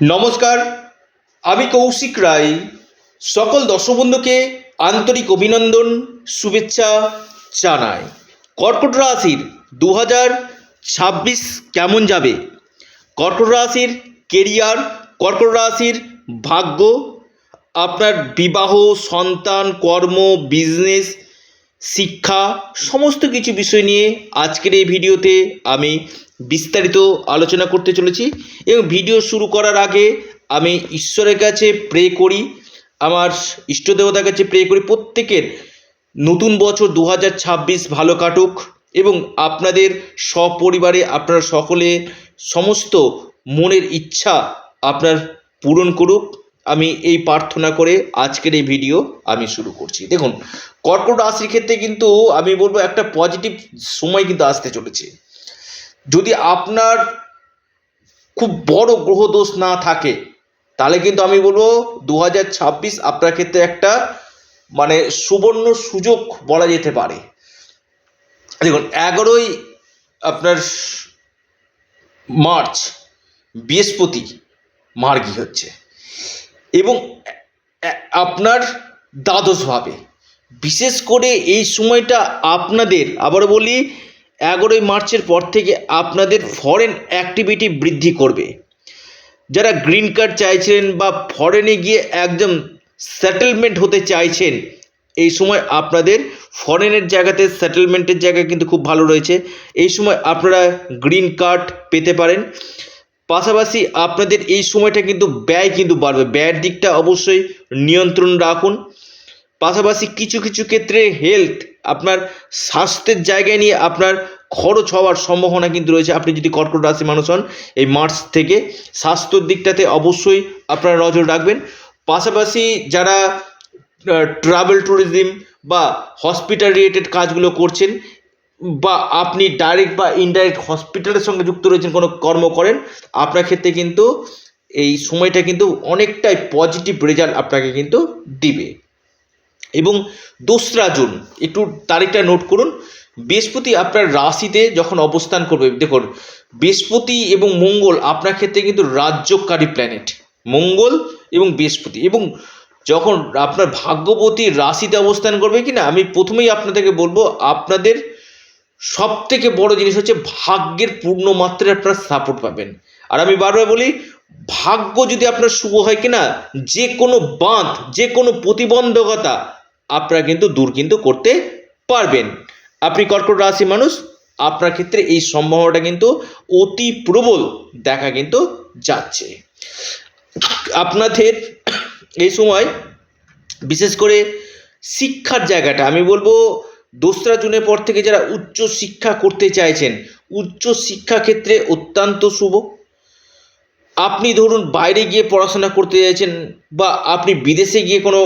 নমস্কার, আমি কৌশিক রায়। সকল দর্শক বন্ধুকে আন্তরিক অভিনন্দন, শুভেচ্ছা জানাই। কর্কট রাশির দু হাজার ছাব্বিশ কেমন যাবে? কর্কট রাশির কেরিয়ার, কর্কট রাশির ভাগ্য, আপনার বিবাহ, সন্তান, কর্ম, বিজনেস, শিক্ষা, সমস্ত কিছু বিষয় নিয়ে আজকের এই ভিডিওতে আমি বিস্তারিত আলোচনা করতে চলেছি এবং ভিডিও শুরু করার আগে আমি ঈশ্বরের কাছে প্রে করি, আমার ইষ্টদেবতার কাছে প্রে করি। প্রত্যেকের নতুন বছর দু হাজার ছাব্বিশ ভালো কাটুক এবং আপনাদের সপরিবারে, আপনারা সকলে সমস্ত মনের ইচ্ছা আপনার পূরণ করুক। আমি এই প্রার্থনা করে আজকের এই ভিডিও আমি শুরু করছি। দেখুন, কর্কট রাশির ক্ষেত্রে কিন্তু আমি বলব একটা পজিটিভ সময় কিন্তু আসতে চলেছে। যদি আপনার খুব বড় গ্রহ দোষ না থাকে, তাহলে কিন্তু আমি বলব দু হাজার ছাব্বিশ আপনার ক্ষেত্রে একটা মানে সুবর্ণ সুযোগ বলা যেতে পারে। দেখুন, এগারোই আপনার মার্চ বৃহস্পতি মার্গী হচ্ছে এবং আপনার দ্বাদশভাবে বিশেষ করে এই সময়টা আপনাদের আবার বলি এগারোই মার্চের পর থেকে আপনাদের ফরেন অ্যাক্টিভিটি বৃদ্ধি করবে। যারা গ্রিন কার্ড চাইছেন বা ফরেনে গিয়ে একদম সেটেলমেন্ট হতে চাইছেন, এই সময় আপনাদের ফরেনের জায়গাতে সেটেলমেন্টের জায়গা কিন্তু খুব ভালো রয়েছে। এই সময় আপনারা গ্রিন কার্ড পেতে পারেন। পাশাপাশি আপনাদের এই সময়টা কিন্তু ব্যয় কিন্তু বাড়বে। ব্যয়ের দিকটা অবশ্যই নিয়ন্ত্রণ রাখুন। পাশাপাশি কিছু কিছু ক্ষেত্রে হেলথ আপনার স্বাস্থ্যের জায়গায় নিয়ে আপনার খরচ হওয়ার সম্ভাবনা কিন্তু রয়েছে। আপনি যদি কর্কট রাশি মানুষ হন, এই মার্চ থেকে স্বাস্থ্যর দিকটাতে অবশ্যই আপনারা নজর রাখবেন। পাশাপাশি যারা ট্রাভেল ট্যুরিজম বা হসপিটাল রিলেটেড কাজগুলো করছেন বা আপনি ডাইরেক্ট বা ইনডাইরেক্ট হসপিটালের সঙ্গে যুক্ত রয়েছেন, কোনো কর্ম করেন, আপনার ক্ষেত্রে কিন্তু এই সময়টা কিন্তু অনেকটাই পজিটিভ রেজাল্ট আপনাকে কিন্তু দিবে। এবং দোসরা জুন, একটু তারিখটা নোট করুন। বৃহস্পতি আপনার রাশিতে যখন অবস্থান করবে, দেখুন, বৃহস্পতি এবং মঙ্গল আপনার ক্ষেত্রে কিন্তু রাজ্যকারী প্ল্যানেট মঙ্গল এবং বৃহস্পতি। এবং যখন আপনার ভাগ্যবতী রাশিতে অবস্থান করবে কি না আমি প্রথমেই আপনাদেরকে বলব, আপনাদের সব থেকে বড় জিনিস হচ্ছে ভাগ্যের পূর্ণ মাত্রায় আপনারা সাপোর্ট পাবেন। আর আমি বারবার বলি, ভাগ্য যদি আপনার শুভ হয় কিনা যে কোনো বাঁধ যে কোনো প্রতিবন্ধকতা আপনারা কিন্তু দূর কিন্তু করতে পারবেন। আপনি কর্কট রাশি মানুষ, আপনার ক্ষেত্রে এই সম্ভাবনাটা কিন্তু অতি প্রবল দেখা কিন্তু যাচ্ছে। আপনাদের এই সময় বিশেষ করে শিক্ষার জায়গাটা, আমি বলব দোসরা জুনের পর থেকে যারা উচ্চ শিক্ষা করতে চাইছেন, উচ্চ শিক্ষা ক্ষেত্রে অত্যন্ত শুভ। আপনি ধরুন বাইরে গিয়ে পড়াশোনা করতে চাইছেন বা আপনি বিদেশে গিয়ে কোনো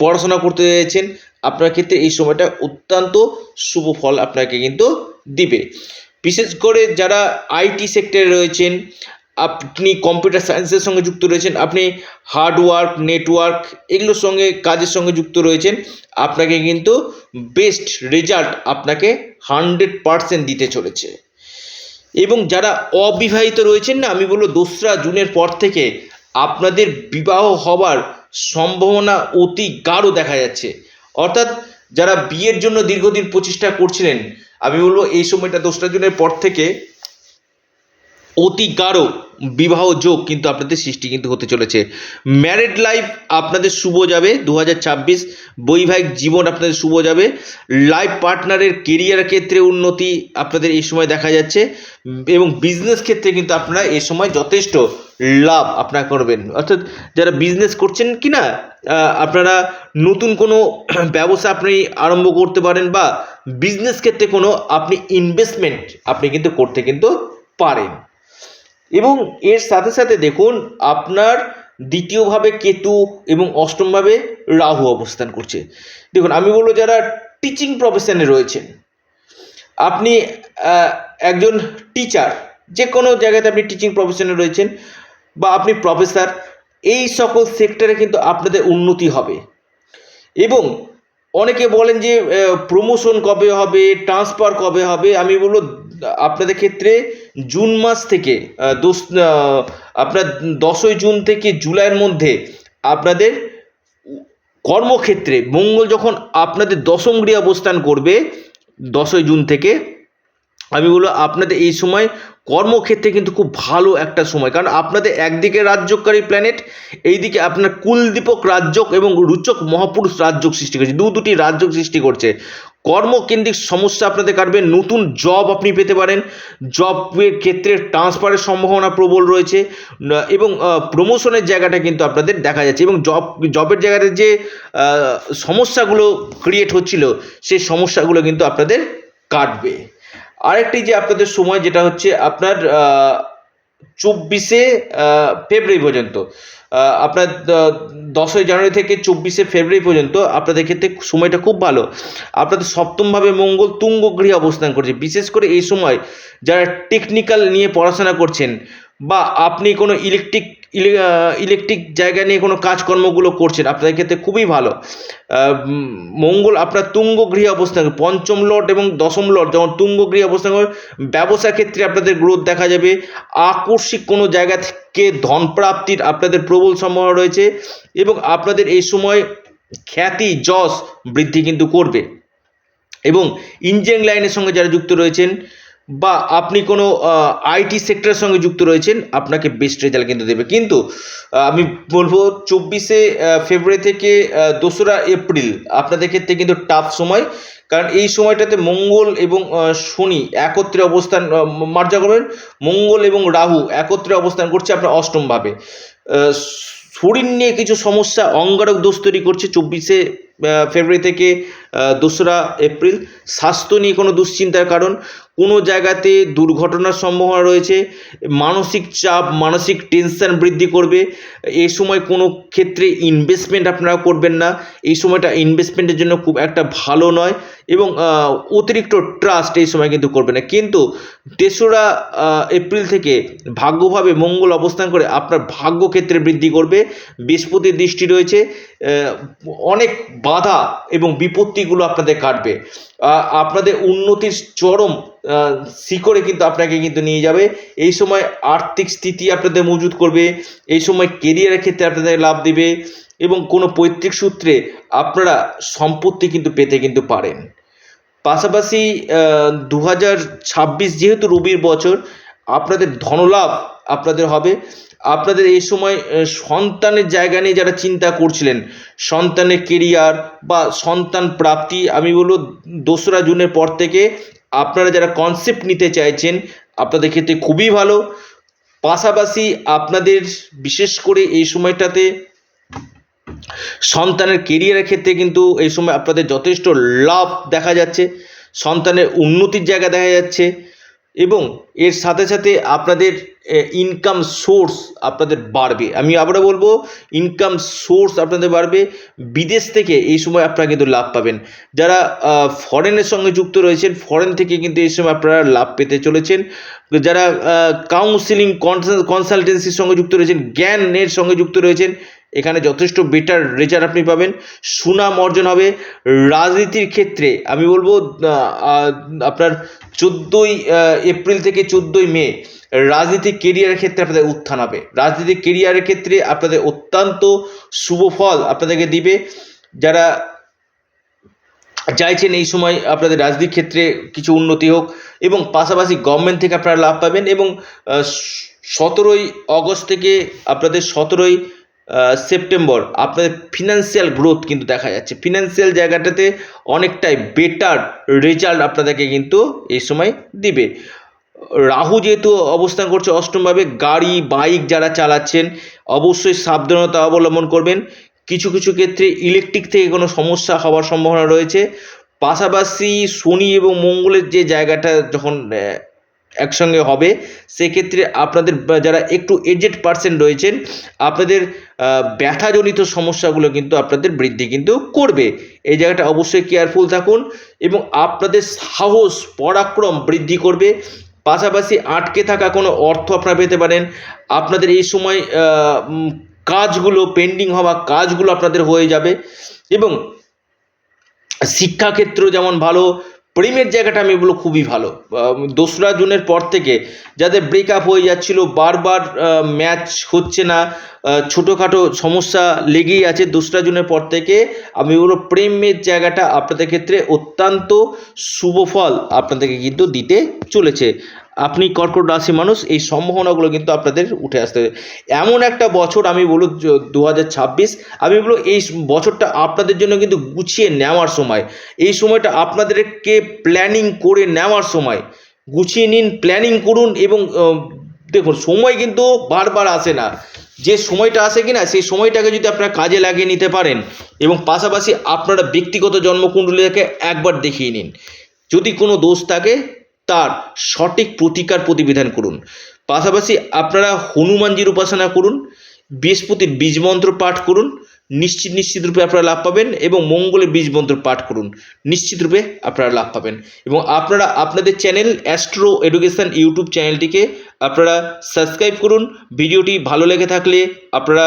পড়াশোনা করতে চাইছেন, আপনার ক্ষেত্রে এই সময়টা অত্যন্ত শুভ ফল আপনাকে কিন্তু দিবে। বিশেষ করে যারা আইটি সেক্টরে রয়েছেন, আপনি কম্পিউটার সায়েন্সের সঙ্গে যুক্ত রয়েছেন, আপনি হার্ডওয়ার্ক নেটওয়ার্ক এগুলোর সঙ্গে কাজের সঙ্গে যুক্ত রয়েছেন, আপনাকে কিন্তু বেস্ট রেজাল্ট আপনাকে হান্ড্রেড পারসেন্ট দিতে চলেছে। এবং যারা অবিবাহিত রয়েছেন না, আমি বলব দোসরা জুনের পর থেকে আপনাদের বিবাহ হবার সম্ভাবনা অতি গাঢ় দেখা যাচ্ছে। অর্থাৎ যারা বিয়ের জন্য দীর্ঘদিন প্রচেষ্টা করছিলেন, আমি বলব এই সময়টা দোসরা জুনের পর থেকে অতি গাঢ় বিবাহ যোগ কিন্তু আপনাদের সৃষ্টি কিন্তু হতে চলেছে। ম্যারিড লাইফ আপনাদের শুভ যাবে দু হাজার ছাব্বিশ, বৈবাহিক জীবন আপনাদের শুভ যাবে। লাইফ পার্টনারের কেরিয়ার ক্ষেত্রে উন্নতি আপনাদের এই সময় দেখা যাচ্ছে এবং বিজনেস ক্ষেত্রে কিন্তু আপনারা এই সময় যথেষ্ট লাভ আপনারা করবেন। অর্থাৎ যারা বিজনেস করছেন কি না আপনারা নতুন কোনো ব্যবসা আপনি আরম্ভ করতে পারেন বা বিজনেস ক্ষেত্রে কোনো আপনি ইনভেস্টমেন্ট আপনি কিন্তু করতে কিন্তু পারেন। এবং এর সাথে সাথে দেখুন, আপনার দ্বিতীয়ভাবে কেতু এবং অষ্টমভাবে রাহু অবস্থান করছে। দেখুন, আমি বলব যারা টিচিং প্রফেশনে রয়েছেন, আপনি একজন টিচার যে কোনো জায়গাতে আপনি টিচিং প্রফেশনে রয়েছেন বা আপনি প্রফেসর, এই সকল সেক্টরে কিন্তু আপনাদের উন্নতি হবে। এবং অনেকে বলেন যে প্রমোশন কবে হবে ট্রান্সফার কবে হবে, আমি বলব, আপনাদের ক্ষেত্রে জুন মাস থেকে দোস আপনার দশই জুন থেকে জুলাইয়ের মধ্যে আপনাদের কর্মক্ষেত্রে মঙ্গল যখন আপনাদের দশম গৃহে অবস্থান করবে, দশই জুন থেকে, আমি বলব, আপনাদের এই সময় কর্মক্ষেত্রে কিন্তু খুব ভালো একটা সময়। কারণ আপনাদের একদিকে রাজ্যকারী প্ল্যানেট এইদিকে আপনার কুলদীপক রাজ্যক এবং রুচক মহাপুরুষ রাজ্যক সৃষ্টি করছে। দু দুটি রাজ্যক সৃষ্টি করছে। কর্মকেন্দ্রিক সমস্যা আপনাদের কাটবে। নতুন জব আপনি পেতে পারেন। জবের ক্ষেত্রে ট্রান্সফারের সম্ভাবনা প্রবল রয়েছে। এবং প্রমোশনের জায়গাটা কিন্তু আপনাদের দেখা যাচ্ছে। এবং জব জবের জায়গাতে যে সমস্যাগুলো ক্রিয়েট হচ্ছিল, সেই সমস্যাগুলো কিন্তু আপনাদের কাটবে। আরেকটি যে আপনাদের সময়, যেটা হচ্ছে আপনার চব্বিশে ফেব্রুয়ারি পর্যন্ত আপনার দশই জানুয়ারি থেকে চব্বিশে ফেব্রুয়ারি পর্যন্ত আপনাদের ক্ষেত্রে সময়টা খুব ভালো। আপনাদের সপ্তমভাবে মঙ্গল তুঙ্গ গৃহে অবস্থান করছে। বিশেষ করে এই সময় যারা টেকনিক্যাল নিয়ে পড়াশোনা করছেন বা আপনি কোনো ইলেকট্রিক ইলেকট্রিক জায়গা নিয়ে কোনো কাজকর্মগুলো করছেন, আপনাদের ক্ষেত্রে খুবই ভালো। মঙ্গল আপনার তুঙ্গ গৃহে অবস্থান, পঞ্চম লট এবং দশম লট যখন তুঙ্গ গৃহে অবস্থান ব্যবসা ক্ষেত্রে আপনাদের গ্রোথ দেখা যাবে। আকস্মিক কোনো জায়গা থেকে ধন প্রাপ্তির আপনাদের প্রবল সম্ভাবনা রয়েছে এবং আপনাদের এই সময় খ্যাতি, যশ বৃদ্ধি কিন্তু করবে। এবং ইঞ্জিনিয়ারিং লাইনের সঙ্গে যারা যুক্ত রয়েছেন বা আপনি কোনো আইটি সেক্টরের সঙ্গে যুক্ত রয়েছেন, আপনাকে বেস্ট রেজাল্ট কিন্তু দেবে। কিন্তু আমি বলব চব্বিশে ফেব্রুয়ারি থেকে দোসরা এপ্রিল আপনাদের ক্ষেত্রে কিন্তু টাফ সময়। কারণ এই সময়টাতে মঙ্গল এবং শনি একত্রে অবস্থান মার্জা করবেন। মঙ্গল এবং রাহু একত্রে অবস্থান করছে আপনার অষ্টমভাবে শরীর নিয়ে কিছু সমস্যা, অঙ্গারক দোষ তৈরি করছে চব্বিশে ফেব্রুয়ারি থেকে দোসরা এপ্রিল স্বাস্থ্য নিয়ে কোনো দুশ্চিন্তার কারণ কোনো জায়গাতে দুর্ঘটনার সম্ভাবনা রয়েছে, মানসিক চাপ, মানসিক টেনশান বৃদ্ধি করবে এই সময় কোনো ক্ষেত্রে ইনভেস্টমেন্ট আপনারা করবেন না, এই সময়টা ইনভেস্টমেন্টের জন্য খুব একটা ভালো নয়। এবং অতিরিক্ত ট্রাস্ট এই সময় কিন্তু করবে না। কিন্তু তেসরা এপ্রিল থেকে ভাগ্যভাবে মঙ্গল অবস্থান করে আপনার ভাগ্য ক্ষেত্রে বৃদ্ধি করবে। বৃহস্পতির দৃষ্টি রয়েছে অনেক বাধা এবং বিপত্তিগুলো আপনাদের কাটবে। আপনাদের উন্নতির চরম শিখরে কিন্তু আপনাকে কিন্তু নিয়ে যাবে। এই সময় আর্থিক স্থিতি আপনাদের মজুত করবে। এই সময় কেরিয়ারের ক্ষেত্রে আপনাদের লাভ দিবে এবং কোনো পৈতৃক সূত্রে আপনারা সম্পত্তি কিন্তু পেতে কিন্তু পারেন। পাশাপাশি দু হাজার ছাব্বিশ যেহেতু রবির বছর, আপনাদের ধনলাভ আপনাদের হবে। আপনাদের এই সময় সন্তানের জায়গা নিয়ে যারা চিন্তা করছিলেন, সন্তানের কেরিয়ার বা সন্তান প্রাপ্তি, আমি বলব দোসরা জুনের পর থেকে আপনারা যারা কনসেপ্ট নিতে চাইছেন, আপনাদের ক্ষেত্রে খুবই ভালো। পাশাপাশি আপনাদের, বিশেষ করে এই সময়টাতে সন্তানের কেরিয়ারের ক্ষেত্রে কিন্তু এই সময় আপনাদের যথেষ্ট লাভ দেখা যাচ্ছে। সন্তানের উন্নতির জায়গা দেখা যাচ্ছে এবং এর সাথে সাথে আপনাদের ইনকাম সোর্স আপনাদের বাড়বে। আমি আবারও বলব ইনকাম সোর্স আপনাদের বাড়বে। বিদেশ থেকে এই সময় আপনারা কিন্তু লাভ পাবেন। যারা ফরেনের সঙ্গে যুক্ত রয়েছেন ফরেন থেকে কিন্তু এই সময় আপনারা লাভ পেতে চলেছেন। যারা কাউন্সিলিং কনসালটেন্সির সঙ্গে যুক্ত রয়েছেন, জ্ঞানের সঙ্গে যুক্ত রয়েছেন এখানে যথেষ্ট বেটার রেজাল্ট আপনি পাবেন। সুনাম অর্জন হবে রাজনীতির ক্ষেত্রে। আমি বলব আপনার চোদ্দোই এপ্রিল থেকে চোদ্দোই মে রাজনীতিক কেরিয়ারের ক্ষেত্রে আপনাদের উত্থান হবে। রাজনীতিক কেরিয়ারের ক্ষেত্রে আপনাদের অত্যন্ত শুভ ফল আপনাদেরকে দিবে। যারা চাইছেন এই সময় আপনাদের রাজনীতির ক্ষেত্রে কিছু উন্নতি হোক এবং পাশাপাশি গভর্নমেন্ট থেকে আপনারা লাভ পাবেন এবং সতেরোই অগস্ট থেকে আপনাদের সতেরোই সেপ্টেম্বর আপনাদের ফিনান্সিয়াল গ্রোথ কিন্তু দেখা যাচ্ছে। ফিনান্সিয়াল জায়গাটাতে অনেকটাই বেটার রেজাল্ট আপনাদেরকে কিন্তু এই সময় দিবে। রাহু যেহেতু অবস্থান করছে অষ্টমভাবে, গাড়ি বাইক যারা চালাচ্ছেন, অবশ্যই সাবধানতা অবলম্বন করবেন। কিছু কিছু ক্ষেত্রে ইলেকট্রিক থেকে কোনো সমস্যা হওয়ার সম্ভাবনা রয়েছে। পাশাপাশি শনি এবং মঙ্গলের যে জায়গাটা যখন একসঙ্গে হবে, সেক্ষেত্রে আপনাদের যারা একটু এজেড পার্সেন্ট রয়েছেন, আপনাদের ব্যথাজনিত সমস্যাগুলো কিন্তু আপনাদের বৃদ্ধি কিন্তু করবে। এই জায়গাটা অবশ্যই কেয়ারফুল থাকুন এবং আপনাদের সাহস, পরাক্রম বৃদ্ধি করবে। পাশাপাশি আটকে থাকা কোনো অর্থ আপনারা পেতে পারেন। আপনাদের এই সময় কাজগুলো পেন্ডিং হওয়া কাজগুলো আপনাদের হয়ে যাবে এবং শিক্ষাক্ষেত্র যেমন ভালো প্রেমের জায়গাটা আমি বলব খুবই ভালো। দোসরা জুনের পর থেকে যাদের ব্রেকআপ হয়ে যাচ্ছিল, বারবার ম্যাচ হচ্ছে না ছোটোখাটো সমস্যা লেগেই আছে দোসরা জুনের পর থেকে। আমি বলব প্রেমের জায়গাটা আপনাদের ক্ষেত্রে অত্যন্ত শুভ ফল আপনাদেরকে কিন্তু দিতে চলেছে। আপনি কর্কট রাশি মানুষ, এই সম্ভাবনাগুলো কিন্তু আপনাদের উঠে আসতে হবে। এমন একটা বছর আমি বলব দু আমি বলব এই বছরটা আপনাদের জন্য কিন্তু গুছিয়ে নেওয়ার সময়। এই সময়টা আপনাদেরকে প্ল্যানিং করে নেওয়ার সময়। গুছিয়ে নিন প্ল্যানিং করুন এবং দেখুন, সময় কিন্তু বারবার আসে না। যে সময়টা আসে কিনা, সেই সময়টাকে যদি আপনারা কাজে লাগিয়ে নিতে পারেন এবং পাশাপাশি আপনারা ব্যক্তিগত জন্মকুণ্ডলীকে একবার দেখিয়ে নিন। যদি কোনো দোষ থাকে তার সঠিক প্রতিকার প্রতিবিধান করুন। পাশাপাশি আপনারা হনুমানজির উপাসনা করুন বৃহস্পতির বীজমন্ত্র পাঠ করুন, নিশ্চিত নিশ্চিত রূপে আপনারা লাভ পাবেন এবং মঙ্গলের বীজ মন্ত্র পাঠ করুন, নিশ্চিত রূপে আপনারা লাভ পাবেন। এবং আপনারা আপনাদের চ্যানেল অ্যাস্ট্রো এডুকেশন ইউটিউব চ্যানেলটিকে আপনারা সাবস্ক্রাইব করুন, ভিডিওটি ভালো লেগে থাকলে আপনারা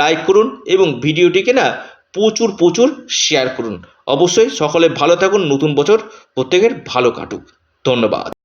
লাইক করুন এবং ভিডিওটিকে না প্রচুর প্রচুর শেয়ার করুন। অবশ্যই সকলে ভালো থাকুন, নতুন বছর প্রত্যেকের ভালো কাটুক। ধন্যবাদ।